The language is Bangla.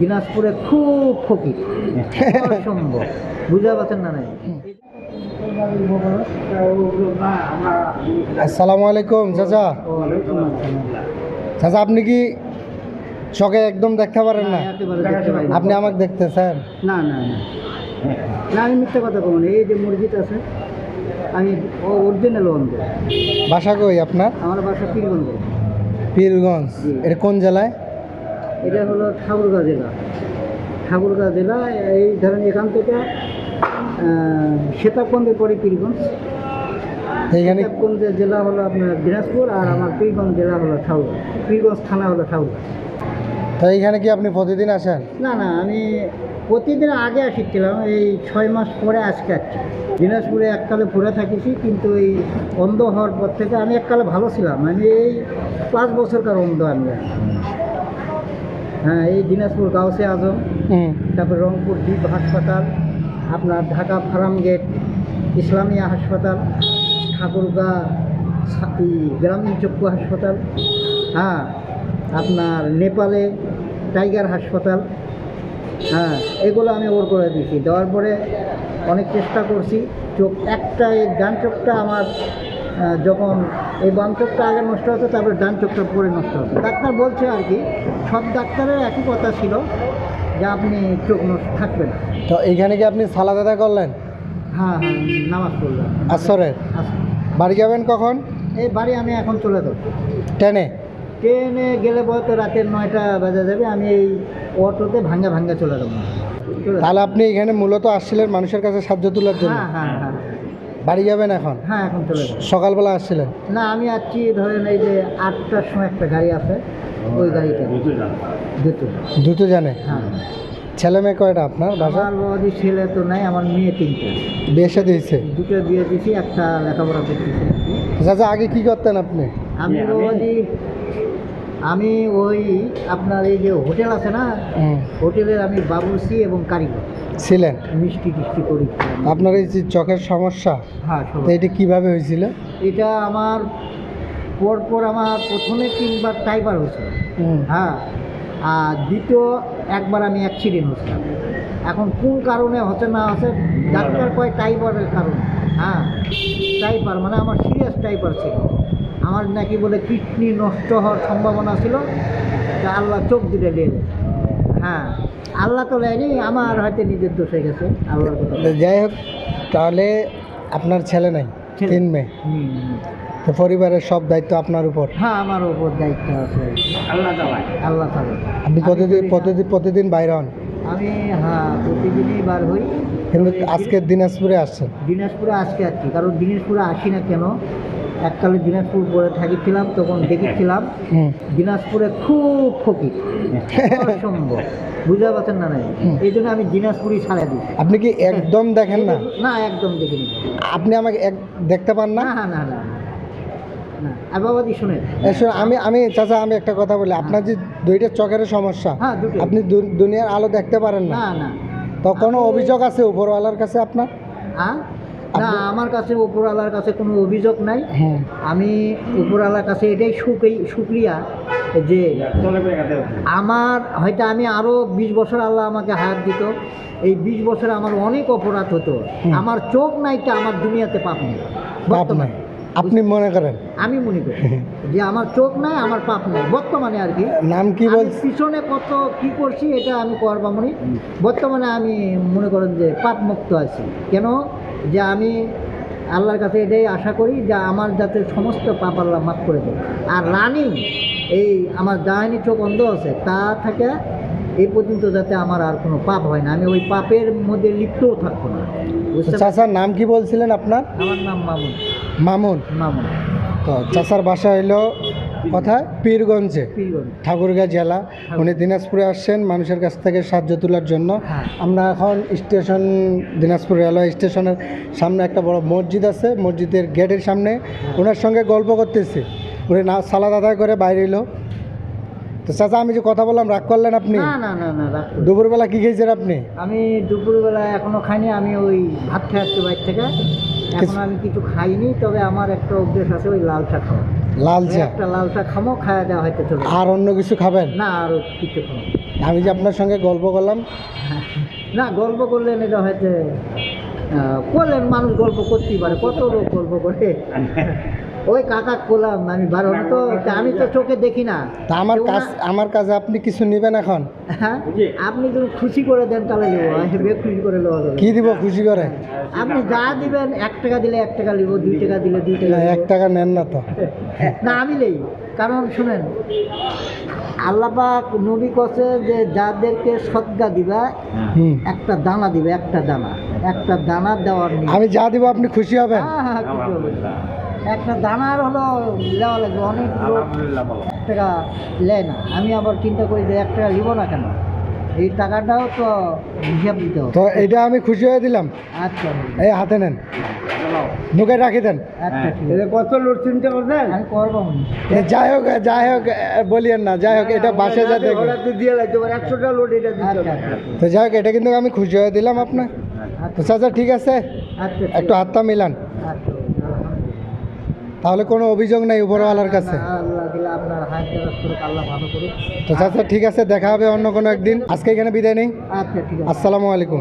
দিনাজপুরে খুব ফকির অসম্ভব। বুঝতে পারছেন না নাই আসসালামু আলাইকুম চাচা। চাচা আপনি কি চোখে একদম দেখতে পারেন না? দেখতে আপনি আমাকে দেখতেছেন? না না না। না আমি মিথ্যা কথা বলব না। এই যে মসজিদ আছে আমি অরিজিনাল অন্ধ বাসা কই আপনার? আমার বাসা পীরগঞ্জ। পীরগঞ্জ। এটা কোন জেলায়? এটা হলো ঠাকুরগাঁ জেলা। ঠাকুরগাঁ জেলা এই ধরেন এখান থেকে সীতাবগঞ্জের পরে পীরগঞ্জ। এইখানে জেলা হলো আপনার দিনাজপুর আর আমার পীরগঞ্জ জেলা হলো ঠাকুরগাঁ। পীরগঞ্জ থানা হলো ঠাকুরগাঁ। তো এইখানে কি আপনি প্রতিদিন আসেন? না না আমি প্রতিদিন আগে আসছিলাম এই ছয় মাস পরে আজকে আসছি। দিনাজপুরে এককালে পড়ে থাকিছি কিন্তু এই অন্ধ হওয়ার পর থেকে আমি এককালে ভালো ছিলাম। আমি এই পাঁচ বছরকার অন্ধ আমি হ্যাঁ এই দিনাজপুর গাউসে আজম তারপর রংপুর দ্বীপ হাসপাতাল আপনার ঢাকা ফার্ম গেট ইসলামিয়া হাসপাতাল ঠাকুরগাঁ গ্রামীণ চক্ষু হাসপাতাল হ্যাঁ আপনার নেপালে টাইগার হাসপাতাল হ্যাঁ এগুলো আমি ওর করে দিয়েছি। দেওয়ার পরে অনেক চেষ্টা করছি চোখ একটা এই ডান চোখটা আমার যখন এই বাম চোখটা আগে নষ্ট হতো তারপরে ডান চোখটা পরে নষ্ট হতো। ডাক্তার বলছে আর কি সব ডাক্তারের একই কথা ছিল যে আপনি চোখ নষ্ট থাকবে না। তো এইখানে কি আপনি সালাদ আদা করলেন? হ্যাঁ হ্যাঁ নামাজ পড়লাম। আসরের? আচ্ছা। বাড়ি যাবেন কখন? এই বাড়ি আমি এখন চলে যাব। ট্রেনে? ট্রেনে গেলে বলতো রাতের নয়টা বাজে যাবে আমি এই অটোতে ভাঙ্গা ভাঙ্গা চলে যাব। চলে যাব। তাহলে আপনি এখানে মূলত আসছিলেন মানুষের কাছে সাহায্য তোলার জন্য? হ্যাঁ হ্যাঁ হ্যাঁ। বাড়ি যাবেন এখন? হ্যাঁ এখন চলে যাব। সকালবেলা আসছিলেন? না আমি আছি ধরেন এই যে আটটার সময় একটা গাড়ি আছে ওই গাড়িতে। দুটো। দ্রুত জানে? হ্যাঁ। ছেলে মেয়ে কয়টা আপনার বাসা? আমার ছেলে তো নাই আমার মেয়ে তিনটে। বিয়ে সাথে দিয়েছে? দুটো বিয়ে দিয়েছি একটা লেখাপড়া করতেছি। চাচা আগে কি করতেন আপনি? আমি বাবাজি আমি ওই আপনার এই যে হোটেল আছে না হোটেলের আমি বাবুসি এবং কারিগর। ছিলেন? মিষ্টি টিষ্টি করি আপনার এই যে চোখের সমস্যা হ্যাঁ তো এটা কীভাবে হয়েছিল? এটা আমার পরপর আমার প্রথমে তিনবার টাইবার হয়েছিল। হ্যাঁ আর দ্বিতীয় একবার আমি অ্যাক্সিডেন্ট হয়েছিলাম। এখন কোন কারণে হচ্ছে না হচ্ছে ডাক্তার কয় টাইপারের কারণে। হ্যাঁ টাইপার মানে আমার সিরিয়াস টাইপার ছিল। আমার নাকি বলে কিডনি নষ্ট হওয়ার সম্ভাবনা ছিল। তা আল্লাহ চোখ দিলে লেগে হ্যাঁ আল্লাহ তো লেয়নি আমার হয়তো নিজের দোষ হয়ে গেছে আল্লাহর কথা। যাই হোক তাহলে আপনার ছেলে নাই তিন মেয়ে। তো পরিবারের সব দায়িত্ব আপনার উপর? হ্যাঁ আমার ওপর দায়িত্ব আছে। আল্লাহ আল্লাহ আপনি প্রতিদিন প্রতিদিন প্রতিদিন বাইরে হন? আমি হ্যাঁ প্রতিদিনই বার হই। কিন্তু আজকে দিনাজপুরে আসছেন? দিনাজপুরে আজকে আসছি কারণ দিনাজপুরে আসি না কেন? এককালে দিনাজপুর পরে থাকিছিলাম তখন দেখেছিলাম দিনাজপুরে খুব ফকির। অসম্ভব বুঝতে পারছেন না এই জন্য আমি দিনাজপুরই ছাড়া দিই। আপনি কি একদম দেখেন না? না একদম দেখিনি। আপনি আমাকে এক দেখতে পান না? না না না আমি আমি চাচা আমি একটা কথা বলি। আপনার যে দুইটা চোখের সমস্যা হ্যাঁ আপনি দুনিয়ার আলো দেখতে পারেন না? না না। তো কোনো অভিযোগ আছে উপরওয়ালার কাছে আপনার? হ্যাঁ? না আমার কাছে উপরওয়ালার কাছে কোনো অভিযোগ নাই। হুম আমি উপরওয়ালার কাছে এটাই সুখই সুক্রিয়া যে আমার হয়তো আমি আরও বিশ বছর আল্লাহ আমাকে হায়াত দিত। এই বিশ বছরে আমার অনেক অপরাধ হতো। আমার চোখ নাই তো আমার দুনিয়াতে পাপ নেই। নাই। আপনি মনে করেন? আমি মনে করি যে আমার চোখ নাই আমার পাপ নেই। বর্তমানে আর কি। নাম কি বল পিছনে কত কি করছি এটা আমি করবা মনে বর্তমানে আমি মনে করেন যে পাপ মুক্ত আছি। কেন? যে আমি আল্লাহর কাছে এটাই আশা করি যে আমার যাতে সমস্ত পাপ আল্লাহ মাফ করে দেয়। আর রানিং এই আমার ডাইনি চোখ অন্ধ আছে তা থেকে এই পর্যন্ত যাতে আমার আর কোনো পাপ হয় না। আমি ওই পাপের মধ্যে লিপ্তও থাকব না? চাচার নাম কি বলছিলেন আপনার? আমার নাম মামুন। মামুন। মামুন। তো চাচার বাসা হইল কোথায়? পীরগঞ্জে। ঠাকুরগাঁ জেলা। উনি দিনাজপুরে আসছেন মানুষের কাছ থেকে সাহায্য তোলার জন্য। হ্যাঁ। আমরা এখন স্টেশন দিনাজপুর রেলওয়ে স্টেশনের সামনে একটা বড় মসজিদ আছে। মসজিদের গেটের সামনে ওনার সঙ্গে গল্প করতেছি। উনি না সালাদ আদায় করে বাইরে এলো। তো চাচা আমি যে কথা বললাম রাগ করলেন আপনি? না না না না দুপুরবেলা কি খেয়েছেন আপনি? আমি দুপুরবেলা এখনও খাইনি আমি ওই ভাত খেয়ে আসছি বাইর থেকে। এখন আমি কিছু খাইনি তবে আমার একটা অভ্যেস আছে ওই লাল চা খাওয়া লাল ওই চা? একটা লাল চা খামো খাওয়া দেওয়া হয়তো চলে যাবে। আর অন্য কিছু খাবেন? না আর কিছু খাব না। আমি যে আপনার সঙ্গে গল্প করলাম। না গল্প করলেন এটা হয়তো আহ, করলেন মানুষ গল্প করতেই পারে। কত লোক গল্প করে? ওই কাকা করলাম আমি বারো তো আমি তো চোখে দেখি না। তা আমার কাজ আমার কাজে আপনি কিছু নেবেন এখন? হ্যাঁ আপনি যদি খুশি করে দেন তাহলে নেব হেবে খুশি করে নেওয়া কি দিব খুশি করে? আপনি যা দিবেন এক টাকা দিলে এক টাকা নিব দুই টাকা দিলে দুই টাকা এক টাকা নেন না তো। না আমি নেই। কারণ শুনেন আল্লাপাক নবী কছে যে যাদেরকে সদ্গা দিবা একটা দানা দিবে একটা দানা। একটা দানা দেওয়ার আমি যা দিব আপনি খুশি হবেন। হ্যাঁ, হ্যাঁ, খুশি। একটা দানার হলো দেওয়া লাগবে অনেক টাকা নেয় না। আমি আবার চিন্তা করি যে এক টাকা নিব না কেন? এই টাকাটাও তো হিসাব দিতে হবে। তো এটা আমি খুশি হয়ে দিলাম। আচ্ছা। এই হাতে নেন। রাখি দেন। আচ্ছা কত লোড চিন্তা করছেন আমি করব যাই হোক যাই হোক বলিয়েন না। যাই হোক এটা বাসে যা দেখে। দিয়ে লাগবে একশো টাকা লোড এটা আচ্ছা তো যাই হোক এটা কিন্তু আমি খুশি হয়ে দিলাম আপনার। তো আচ্ছা ঠিক আছে? আচ্ছা একটু হাতটা মিলান। আচ্ছা তাহলে কোনো অভিযোগ নাই উপরওয়ালার কাছে? তো ঠিক আছে দেখা হবে অন্য কোনো একদিন। আজকে এখানে বিদায় নেই। আচ্ছা আসসালামু আলাইকুম।